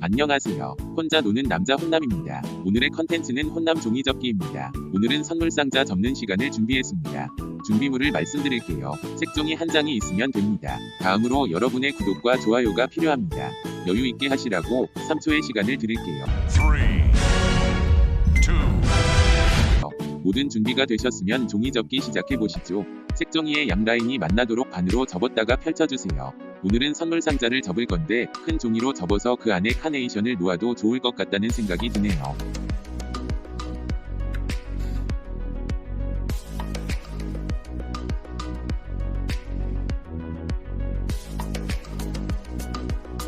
안녕하세요. 혼자 노는 남자 혼남입니다. 오늘의 컨텐츠는 혼남 종이접기입니다. 오늘은 선물 상자 접는 시간을 준비했습니다. 준비물을 말씀드릴게요. 색종이 한 장이 있으면 됩니다. 다음으로 여러분의 구독과 좋아요가 필요합니다. 여유 있게 하시라고 3초의 시간을 드릴게요. three, two, 모든 준비가 되셨으면 종이 접기 시작해 보시죠. 색종이의 양 라인이 만나도록 반으로 접었다가 펼쳐주세요. 오늘은 선물 상자를 접을 건데 큰 종이로 접어서 그 안에 카네이션을 놓아도 좋을 것 같다는 생각이 드네요.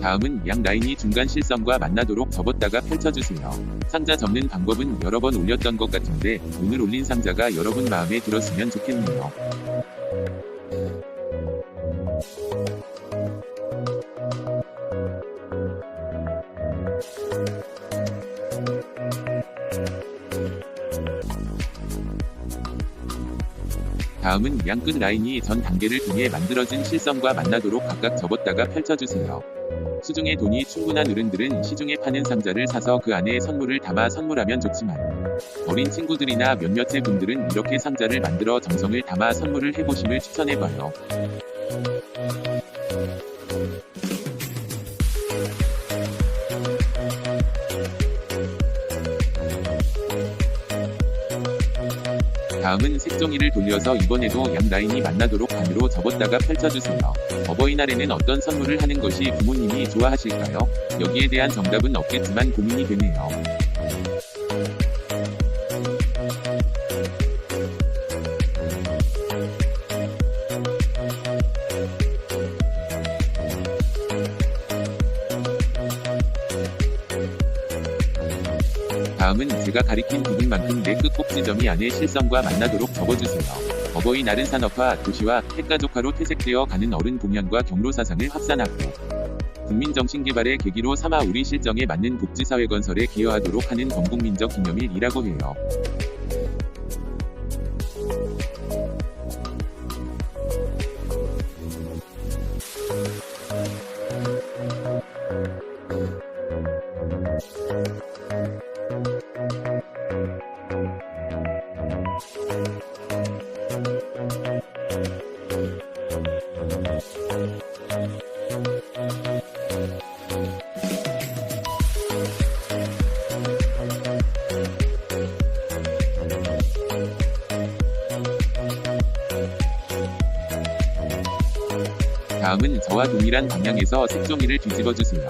다음은 양 라인이 중간 실선과 만나도록 접었다가 펼쳐주세요. 상자 접는 방법은 여러 번 올렸던 것 같은데 오늘 올린 상자가 여러분 마음에 들었으면 좋겠네요. 다음은 양끝 라인이 전 단계를 통해 만들어진 실선과 만나도록 각각 접었다가 펼쳐주세요. 수중에 돈이 충분한 어른들은 시중에 파는 상자를 사서 그 안에 선물을 담아 선물하면 좋지만 어린 친구들이나 몇몇의 분들은 이렇게 상자를 만들어 정성을 담아 선물을 해보심을 추천해봐요. 다음은 색종이를 돌려서 이번에도 양 라인이 만나도록 반으로 접었다가 펼쳐주세요. 어버이날에는 어떤 선물을 하는 것이 부모님이 좋아하실까요? 여기에 대한 정답은 없겠지만 고민이 되네요. 다음은 제가 가리킨 부분만큼 내 끝꼭지점이 안에 실선과 만나도록 접어주세요. 어버이날은 산업화, 도시화, 핵가족화로 퇴색되어 가는 어른 동향과 경로 사상을 확산하고 국민정신 개발의 계기로 삼아 우리 실정에 맞는 복지사회 건설에 기여하도록 하는 범국민적 기념일이라고 해요. 다음은 저와 동일한 방향에서 색종이를 뒤집어 주세요.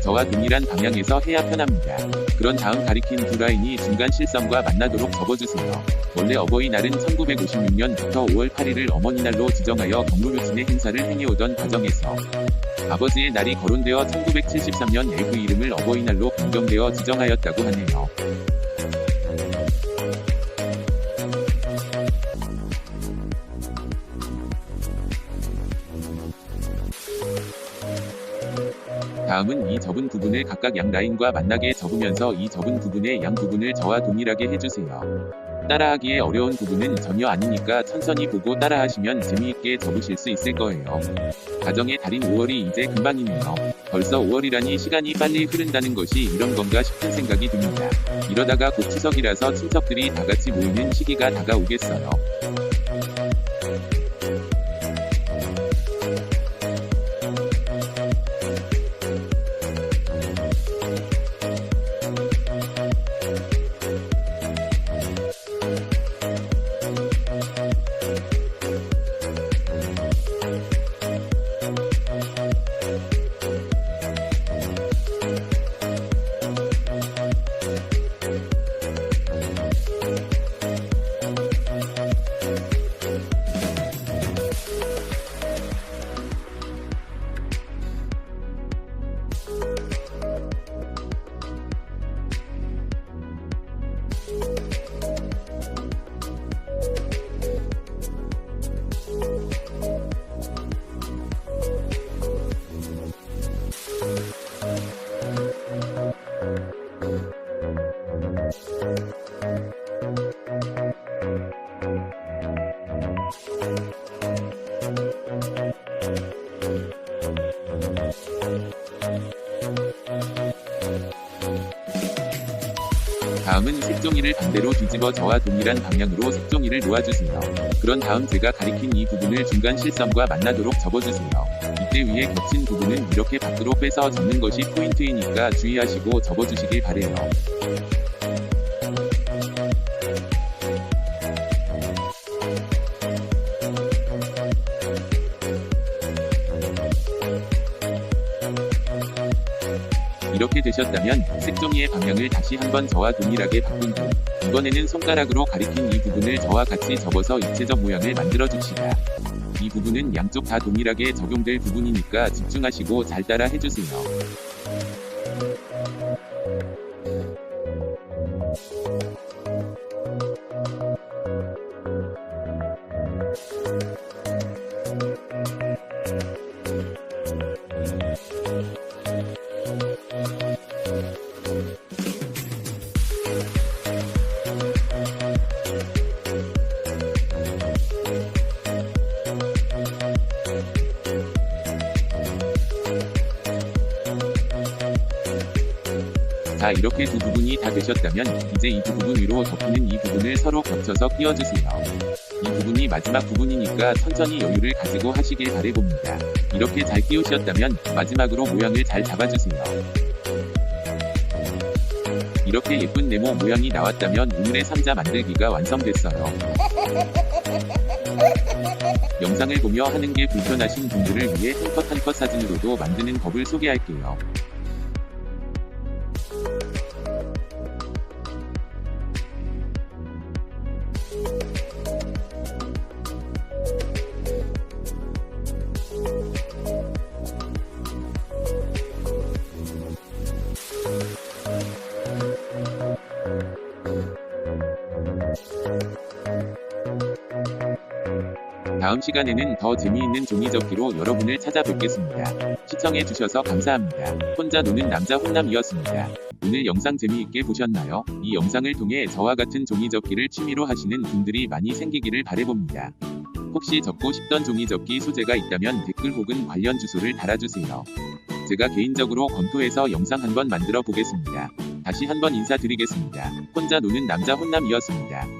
저와 동일한 방향에서 해야 편합니다. 그런 다음 가리킨 두 라인이 중간 실선과 만나도록 접어주세요. 원래 어버이날은 1956년부터 5월 8일을 어머니날로 지정하여 경로묘진의 행사를 행해오던 과정에서 아버지의 날이 거론되어 1973년 그 이름을 어버이날로 변경되어 지정하였다고 하네요. 다음은 이 접은 부분을 각각 양 라인과 만나게 접으면서 이 접은 부분의 양 부분을 저와 동일하게 해주세요. 따라하기에 어려운 부분은 전혀 아니니까 천천히 보고 따라하시면 재미있게 접으실 수 있을 거예요. 가정의 달인 5월이 이제 금방이네요. 벌써 5월이라니 시간이 빨리 흐른다는 것이 이런 건가 싶은 생각이 듭니다. 이러다가 곧 추석이라서 친척들이 다 같이 모이는 시기가 다가오겠어요. 다음은 색종이를 반대로 뒤집어 저와 동일한 방향으로 색종이를 놓아주세요. 그런 다음 제가 가리킨 이 부분을 중간 실선과 만나도록 접어주세요. 이때 위에 겹친 부분은 이렇게 밖으로 빼서 접는 것이 포인트이니까 주의하시고 접어주시길 바래요. 이렇게 되셨다면 색종이의 방향을 다시 한번 저와 동일하게 바꾼 후 이번에는 손가락으로 가리킨 이 부분을 저와 같이 접어서 입체적 모양을 만들어 줍시다. 이 부분은 양쪽 다 동일하게 적용될 부분이니까 집중하시고 잘 따라 해주세요. 자 이렇게 두 부분이 다 되셨다면 이제 이 두 부분 위로 덮는 이 부분을 서로 겹쳐서 끼워주세요. 이 부분이 마지막 부분이니까 천천히 여유를 가지고 하시길 바래봅니다. 이렇게 잘 끼우셨다면 마지막으로 모양을 잘 잡아주세요. 이렇게 예쁜 네모 모양이 나왔다면 오늘의 상자 만들기가 완성됐어요. 영상을 보며 하는 게 불편하신 분들을 위해 한컷 한컷 사진으로도 만드는 법을 소개할게요. 다음 시간에는 더 재미있는 종이접기로 여러분을 찾아뵙겠습니다. 시청해주셔서 감사합니다. 혼자 노는 남자 혼남이었습니다. 오늘 영상 재미있게 보셨나요? 이 영상을 통해 저와 같은 종이접기를 취미로 하시는 분들이 많이 생기기를 바래봅니다. 혹시 접고 싶던 종이접기 소재가 있다면 댓글 혹은 관련 주소를 달아주세요. 제가 개인적으로 검토해서 영상 한번 만들어 보겠습니다. 다시 한번 인사드리겠습니다. 혼자 노는 남자 혼남이었습니다.